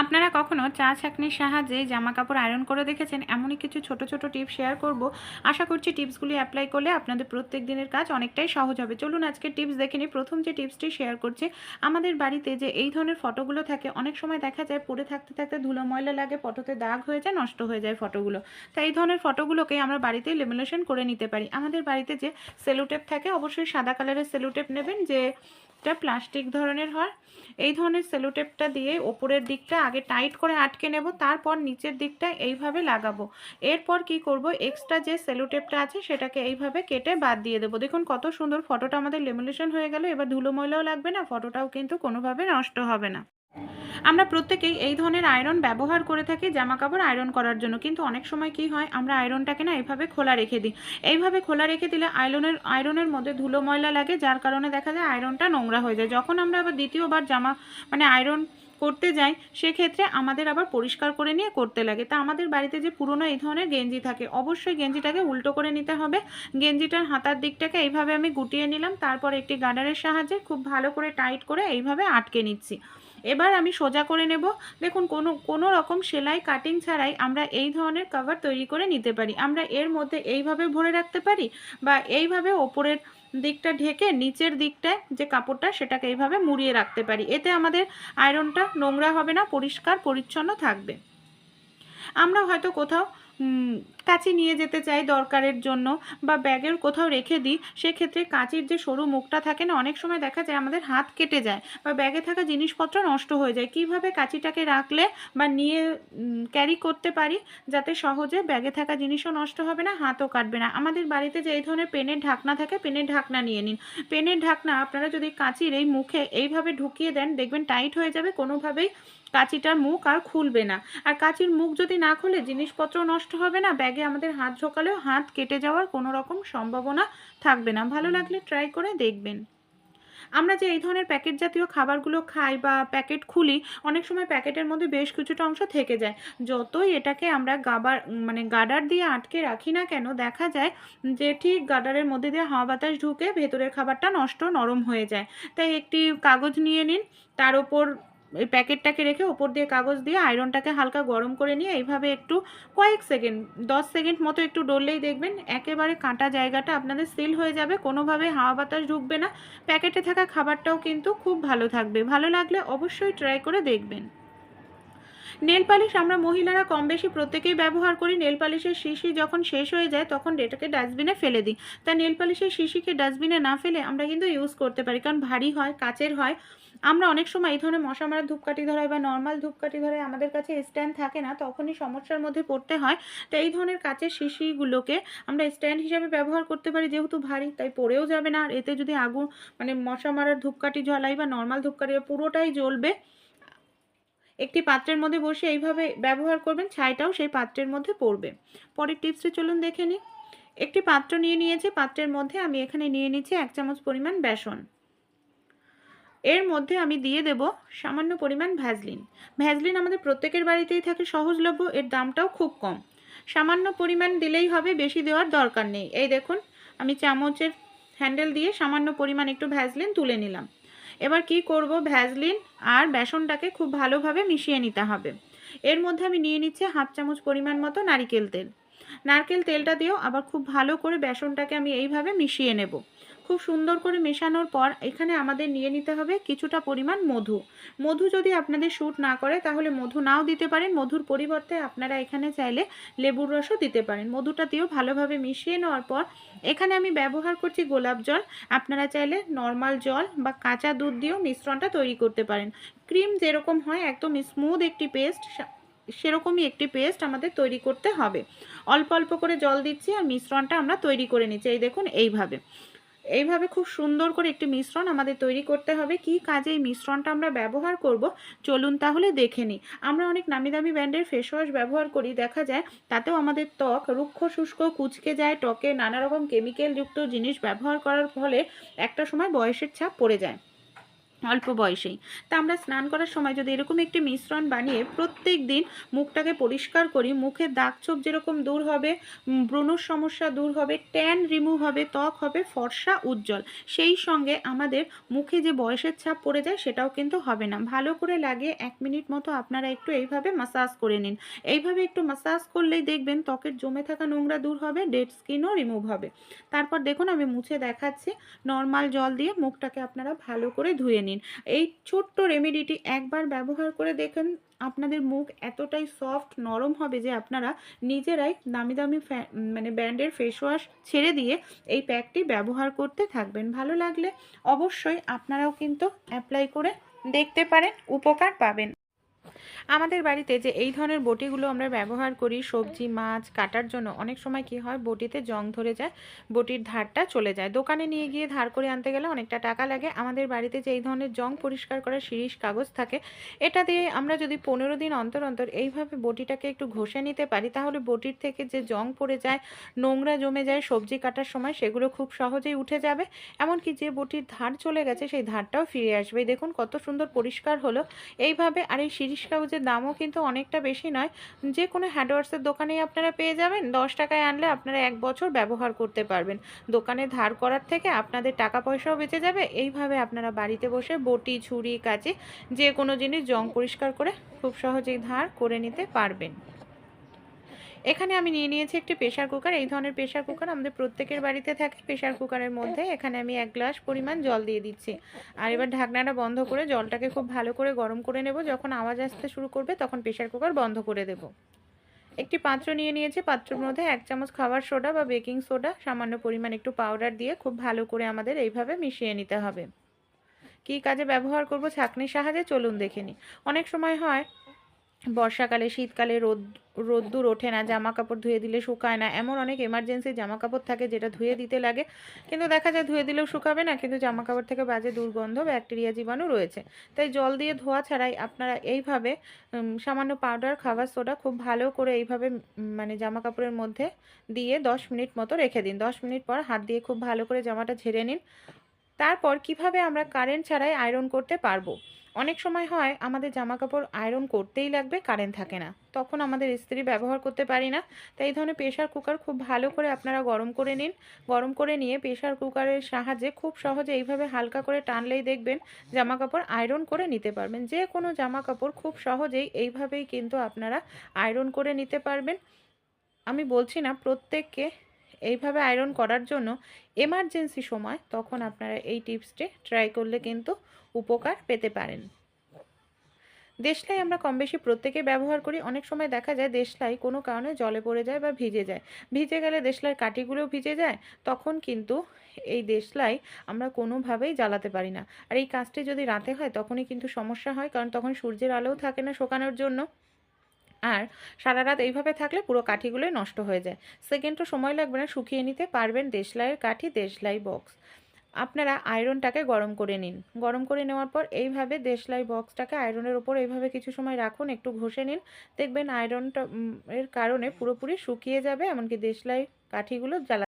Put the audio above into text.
আপনারা কখনো চা ছাঁকনির সাহায্যে জামা কাপড় আয়রন করে দেখেছেন? এমনই কিছু ছোট ছোট টিপস শেয়ার করব। আশা করছি টিপসগুলি অ্যাপ্লাই করলে আপনাদের প্রত্যেক দিনের কাজ অনেকটাই সহজ হবে। চলুন আজকে টিপস দেখে নিই। প্রথম যে টিপসটি শেয়ার করছি, আমাদের বাড়িতে যে এই ধরনের ফটোগুলো থাকে, অনেক সময় দেখা যায় পরে থাকতে থাকতে ধুলো ময়লা লাগে ফটোতে দাগ হয়ে যায়, নষ্ট হয়ে যায় ফটোগুলো। তাই এই ধরনের ফটোগুলোকে আমরা বাড়িতেই লেমিনেশন করে নিতে পারি। আমাদের বাড়িতে যে সেলুটেপ থাকে, অবশ্যই সাদা কালারের সেলুটেপ নেবেন যে এটা প্লাস্টিক ধরনের হয়। এই ধরনের সেলোটেপটা দিয়ে ওপরের দিকটা আগে টাইট করে আটকে নেব, তারপর নিচের দিকটা এইভাবে লাগাবো। এরপর কি করব? এক্সট্রা যে সেলোটেপটা আছে সেটাকে এইভাবে কেটে বাদ দিয়ে দেবো। দেখুন কত সুন্দর ফটোটা আমাদের লেমিনেশন হয়ে গেল। এবার ধুলো ময়লাও লাগবে না, ফটোটাও কিন্তু কোনোভাবে নষ্ট হবে না। আমরা প্রত্যেকেই এই ধরনের আয়রন ব্যবহার করে থাকি জামা কাপড় আয়রন করার জন্য। কিন্তু অনেক সময় কি হয়, আমরা আয়রনটাকে না এইভাবে খোলা রেখে দিই। এইভাবে খোলা রেখে দিলে আয়রনের আয়রনের মধ্যে ধুলো ময়লা লাগে, যার কারণে দেখা যায় আয়রনটা নোংরা হয়ে যায়। যখন আমরা আবার দ্বিতীয়বার জামা মানে আয়রন করতে যাই, সেক্ষেত্রে আমাদের আবার পরিষ্কার করে নিয়ে করতে লাগে। তা আমাদের বাড়িতে যে পুরনো এই ধরনের গেঞ্জি থাকে, অবশ্যই গেঞ্জিটাকে উল্টো করে নিতে হবে। গেঞ্জিটার হাতার দিকটাকে এইভাবে আমি গুটিয়ে নিলাম, তারপর একটি গার্ডারের সাহায্যে খুব ভালো করে টাইট করে এইভাবে আটকে নিচ্ছি। এবার আমি সোজা করে নেব। দেখুন, কোনো কোনো রকম সেলাই কাটিং ছাড়াই আমরা এই ধরনের কভার তৈরি করে নিতে পারি। আমরা এর মধ্যে এইভাবে ভরে রাখতে পারি বা এইভাবে ওপরের দিকটা ঢেকে নিচের দিকটায় যে কাপড়টা, সেটাকে এইভাবে মুড়িয়ে রাখতে পারি। এতে আমাদের আয়রনটা নোংরা হবে না, পরিষ্কার, পরিচ্ছন্ন থাকবে। আমরা হয়তো কোথাও কাঁচি নিয়ে যেতে চাই দরকারের জন্য বা ব্যাগের কোথাও রেখে দিই, সেক্ষেত্রে কাঁচির যে সরু মুখটা থাকে না, অনেক সময় দেখা যায় আমাদের হাত কেটে যায় বা ব্যাগে থাকা জিনিসপত্র নষ্ট হয়ে যায়। কীভাবে কাঁচিটাকে রাখলে বা নিয়ে ক্যারি করতে পারি যাতে সহজে ব্যাগে থাকা জিনিসও নষ্ট হবে না, হাতও কাটবে না? আমাদের বাড়িতে যে এই ধরনের পেনের ঢাকনা থাকে, পেনের ঢাকনা নিয়ে নিন। পেনের ঢাকনা আপনারা যদি কাঁচির এই মুখে এইভাবে ঢুকিয়ে দেন, দেখবেন টাইট হয়ে যাবে, কোনোভাবেই কাঁচিটার মুখ আর খুলবে না। আর কাঁচির মুখ যদি না খুলে, জিনিসপত্র নষ্ট হবে না, ব্যাগে আমাদের হাত ঢোকালেও হাত কেটে যাওয়ার কোনো রকম সম্ভাবনা থাকবে না। ভালো লাগলে ট্রাই করে দেখবেন। আমরা যে এই ধরনের প্যাকেট জাতীয় খাবারগুলো খাই বা প্যাকেট খুলি, অনেক সময় প্যাকেটের মধ্যে বেশ কিছুটা অংশ থেকে যায়। যতই এটাকে আমরা গাবার মানে গাডার দিয়ে আটকে রাখি না কেন, দেখা যায় যে ঠিক গার্ডারের মধ্যে দিয়ে হাওয়া বাতাস ঢুকে ভেতরের খাবারটা নষ্ট নরম হয়ে যায়। তাই একটি কাগজ নিয়ে নিন, তার ওপর এই প্যাকেটটাকে রেখে ওপর দিয়ে কাগজ দিয়ে আয়রনটাকে হালকা গরম করে নিয়ে এইভাবে একটু কয়েক সেকেন্ড, দশ সেকেন্ড মতো একটু ডললেই দেখবেন একেবারে কাঁটা জায়গাটা আপনাদের সিল হয়ে যাবে, কোনোভাবে হাওয়া বাতাস ঢুকবে না। প্যাকেটে থাকা খাবারটাও কিন্তু খুব ভালো থাকবে। ভালো লাগলে অবশ্যই ট্রাই করে দেখবেন। নেল পালিশ আমরা মহিলারা কম বেশি প্রত্যেকেই ব্যবহার করি। নেল পালিশের শিশি যখন শেষ হয়ে যায়, তখন এটাকে ডাস্টবিনে ফেলে দিই। তা নেল পালিশের শিশিকে ডাস্টবিনে না ফেলে আমরা কিন্তু ইউজ করতে পারি, কারণ ভারী হয়, কাচের হয়। আমরা অনেক সময় এই ধরনের মশা মারা ধূপকাঠি ধরাই বা নর্মাল ধূপকাঠি ধরাই আমাদের কাছে স্ট্যান্ড থাকে না, তখনই সমস্যার মধ্যে পড়তে হয়। তো এই ধরনের কাচের শিশিগুলোকে আমরা স্ট্যান্ড হিসাবে ব্যবহার করতে পারি, যেহেতু ভারী, তাই পড়েও যাবে না। আর এতে যদি আগুন মানে মশা মারার ধূপকাঠি জ্বলাই বা নর্মাল ধূপকাঠি, পুরোটাই জ্বলবে একটি পাত্রের মধ্যে বসে এইভাবে ব্যবহার করবেন, ছাইটাও সেই পাত্রের মধ্যে পড়বে। পরের টিপসে চলুন দেখে নিই। একটি পাত্র নিয়ে নিয়েছি, পাত্রের মধ্যে আমি এখানে নিয়ে নিচ্ছি এক চামচ পরিমাণ বেসন। এর মধ্যে আমি দিয়ে দেব সামান্য পরিমাণ ভ্যাজলিন। ভ্যাজলিন আমাদের প্রত্যেকের বাড়িতেই থাকে, সহজলভ্য, এর দামটাও খুব কম। সামান্য পরিমাণ দিলেই হবে, বেশি দেওয়ার দরকার নেই। এই দেখুন, আমি চামচের হ্যান্ডেল দিয়ে সামান্য পরিমাণ একটু ভ্যাজলিন তুলে নিলাম। এবার কি করব? ভ্যাজলিন আর বেসনটাকে খুব ভালোভাবে মিশিয়ে নিতে হবে। এর মধ্যে আমি নিয়ে নিচ্ছি হাফ চামচ পরিমাণ মতো নারিকেল তেল। নারকেল তেলটা দিয়েও আবার খুব ভালো করে বেসনটাকে আমি এইভাবে মিশিয়ে নেব। খুব সুন্দর করে মেশানোর পর এখানে আমাদের নিয়ে নিতে হবে কিছুটা পরিমাণ মধু। মধু যদি আপনাদের শ্যুট না করে তাহলে মধু নাও দিতে পারেন। মধুর পরিবর্তে আপনারা এখানে চাইলে লেবুর রসও দিতে পারেন। মধুটা দিয়েও ভালোভাবে মিশিয়ে নেওয়ার পর এখানে আমি ব্যবহার করছি গোলাপ জল। আপনারা চাইলে নর্মাল জল বা কাঁচা দুধ দিয়েও মিশ্রণটা তৈরি করতে পারেন। ক্রিম যেরকম হয় একদম স্মুথ একটি পেস্ট সেরকমই একটি পেস্ট আমাদের তৈরি করতে হবে। অল্প অল্প করে জল দিচ্ছি আর মিশ্রণটা আমরা তৈরি করে নিচ্ছি। এই দেখুন, এইভাবে। এইভাবে খুব সুন্দর করে একটি মিশ্রণ আমাদের তৈরি করতে হবে। কি কাজে এই মিশ্রণটা আমরা ব্যবহার করব? চলুন তাহলে দেখে নিই। আমরা অনেক নামি দামি ব্র্যান্ডের ফেস ওয়াশ ব্যবহার করি, দেখা যায়। তাতেও আমাদের ত্বক রুক্ষ, শুষ্ক, কুচকে যায়, ত্বকে নানা রকম কেমিক্যালযুক্ত জিনিস ব্যবহার করার ফলে একটা সময় বয়সের ছাপ পড়ে যায়। অল্প বয়সেই। তা আমরা স্নান করার সময় যদি এরকম একটি মিশ্রণ বানিয়ে প্রত্যেক দিন মুখটাকে পরিষ্কার করি মুখের দাগ ছোপ যেরকম দূর হবে ব্রণর সমস্যা দূর হবে ট্যান রিমুভ হবে, ত্বক হবে, ফর্সা উজ্জ্বল, সেই সঙ্গে আমাদের মুখে যে বয়সের ছাপ পড়ে যায় সেটাও কিন্তু হবে না। ভালো করে লাগিয়ে এক মিনিট মতো আপনারা একটু এইভাবে মাসাজ করে নিন। এইভাবে একটু মাসাজ করলেই দেখবেন ত্বকের জমে থাকা নোংরা দূর হবে ডেড স্কিনও রিমুভ হবে। তারপর দেখুন আমি মুছে দেখাচ্ছি নর্মাল জল দিয়ে মুখটাকে আপনারা ভালো করে ধুয়ে নিন। এই ছোট্ট রেমেডিটি একবার ব্যবহার করে দেখেন আপনাদের মুখ এতটাই সফট নরম হবে যে আপনারা নিজেরাই দামি দামি মানে ব্র্যান্ডের ফেস ওয়াশ ছেড়ে দিয়ে এই প্যাকটি ব্যবহার করতে থাকবেন। ভালো লাগলে অবশ্যই আপনারাও কিন্তু অ্যাপ্লাই করে দেখতে পারেন, উপকার পাবেন। আমাদের বাড়িতে যে এই ধরনের বটিগুলো আমরা ব্যবহার করি, সবজি, মাছ কাটার জন্য অনেক সময় কি হয়, বটিতে জং ধরে যায়, বটির ধারটা চলে যায়। দোকানে নিয়ে গিয়ে ধার করে আনতে গেলে অনেকটা টাকা লাগে। আমাদের বাড়িতে যে এই ধরনের জং পরিষ্কার করার শিরিষ কাগজ থাকে, এটা দিয়ে আমরা যদি পনেরো দিন অন্তর অন্তর এইভাবে বটিটাকে একটু ঘষে নিতে পারি, তাহলে বটির থেকে যে জং পড়ে যায়, নোংরা জমে যায়, সবজি কাটার সময় সেগুলো খুব সহজেই উঠে যাবে। এমনকি যে বটির ধার চলে গেছে, সেই ধারটাও ফিরে আসবে। দেখুন কত সুন্দর পরিষ্কার হলো। এইভাবে আর এই শিরিষ কাগজের দামও কিন্তু অনেকটা বেশি নয়। যে কোনো হ্যান্ডওয়ার্সের দোকানেই আপনারা পেয়ে যাবেন। দশ টাকায় আনলে আপনারা এক বছর ব্যবহার করতে পারবেন। দোকানে ধার করার থেকে আপনাদের টাকা পয়সাও বেঁচে যাবে। এইভাবে আপনারা বাড়িতে বসে বটি, ছুরি কাজে যে কোনো জিনিস জং পরিষ্কার করে খুব সহজেই ধার করে নিতে পারবেন। এখানে আমি নিয়ে নিয়েছি একটি প্রেশার কুকার। এই ধরনের প্রেশার কুকার আমাদের প্রত্যেকের বাড়িতে থাকে। প্রেশার কুকারের মধ্যে এখানে আমি এক গ্লাস পরিমাণ জল দিয়ে দিচ্ছি। আর এবার ঢাকনাটা বন্ধ করে জলটাকে খুব ভালো করে গরম করে নেব। যখন আওয়াজ আসতে শুরু করবে তখন প্রেশার কুকার বন্ধ করে দেব। একটি পাত্র নিয়ে নিয়েছি। পাত্রের মধ্যে এক চামচ খাবার সোডা বা বেকিং সোডা, সামান্য পরিমাণ একটু পাউডার দিয়ে খুব ভালো করে আমাদের এইভাবে মিশিয়ে নিতে হবে। কী কাজে ব্যবহার করব ছাঁকনির সাহায্যে চলুন দেখে নিই। অনেক সময় হয় বর্ষাকালে, শীতকালে রোদ, রোদ্দুর ওঠে না জামা কাপড় ধুয়ে দিলে শুকায় না। এমন অনেক এমার্জেন্সি জামা কাপড় থাকে যেটা ধুয়ে দিতে লাগে। কিন্তু দেখা যায় ধুয়ে দিলেও শুকাবে না, কিন্তু জামা কাপড় থেকে বাজে দুর্গন্ধ, ব্যাকটেরিয়া জীবাণু রয়েছে। তাই জল দিয়ে ধোয়া ছাড়াই আপনারা এইভাবে সামান্য পাউডার খাবার সোডা খুব ভালো করে এইভাবে মানে জামা কাপড়ের মধ্যে দিয়ে দশ মিনিট মতো রেখে দিন। দশ মিনিট পর হাত দিয়ে খুব ভালো করে জামাটা ঝেড়ে নিন। তারপর কীভাবে আমরা কারেন্ট ছাড়াই আয়রন করতে পারব? অনেক সময় হয় আমাদের জামা কাপড় আয়রন করতেই লাগবে কারেন্ট থাকে না। তখন আমাদের ইস্ত্রি ব্যবহার করতে পারি না। তাই এই ধরনের প্রেশার কুকার খুব ভালো করে আপনারা গরম করে নিন। গরম করে নিয়ে প্রেশার কুকারের সাহায্যে খুব সহজে এইভাবে হালকা করে টানলেই দেখবেন জামা কাপড় আয়রন করে নিতে পারবেন। যে কোনো জামা কাপড় খুব সহজেই এইভাবেই কিন্তু আপনারা আয়রন করে নিতে পারবেন। আমি বলছি না প্রত্যেককে এইভাবে আয়রন করার জন্য এমার্জেন্সি সময়, তখন আপনারা এই টিপসটি ট্রাই করলে কিন্তু উপকার পেতে পারেন। দেশলাই আমরা কম বেশি প্রত্যেকে ব্যবহার করি। অনেক সময় দেখা যায় দেশলাই কোনো কারণে জলে পড়ে যায় বা ভিজে যায়। ভিজে গেলে দেশলাইয়ের কাঠিগুলোও ভিজে যায়, তখন কিন্তু এই দেশলাই আমরা কোনোভাবেই জ্বালাতে পারি না। আর এই কাজটি যদি রাতে হয়, তখনই কিন্তু সমস্যা হয়, কারণ তখন সূর্যের আলোও থাকে না শোকানোর জন্য। আর সারা রাত এইভাবে থাকলে পুরো কাঠিগুলোই নষ্ট হয়ে যায়। সেকেন্ডও সময় লাগবে না, শুকিয়ে নিতে পারবেন দেশলাইয়ের কাঠি, দেশলাই বক্স। আপনারা আয়রনটাকে গরম করে নিন। গরম করে নেওয়ার পর এইভাবে দেশলাই বক্সটাকে আয়রনের ওপর এইভাবে কিছু সময় রাখুন, একটু ঘষে নিন। দেখবেন আয়রনটা এর কারণে পুরোপুরি শুকিয়ে যাবে, এমনকি দেশলাই কাঠিগুলো জ্বালা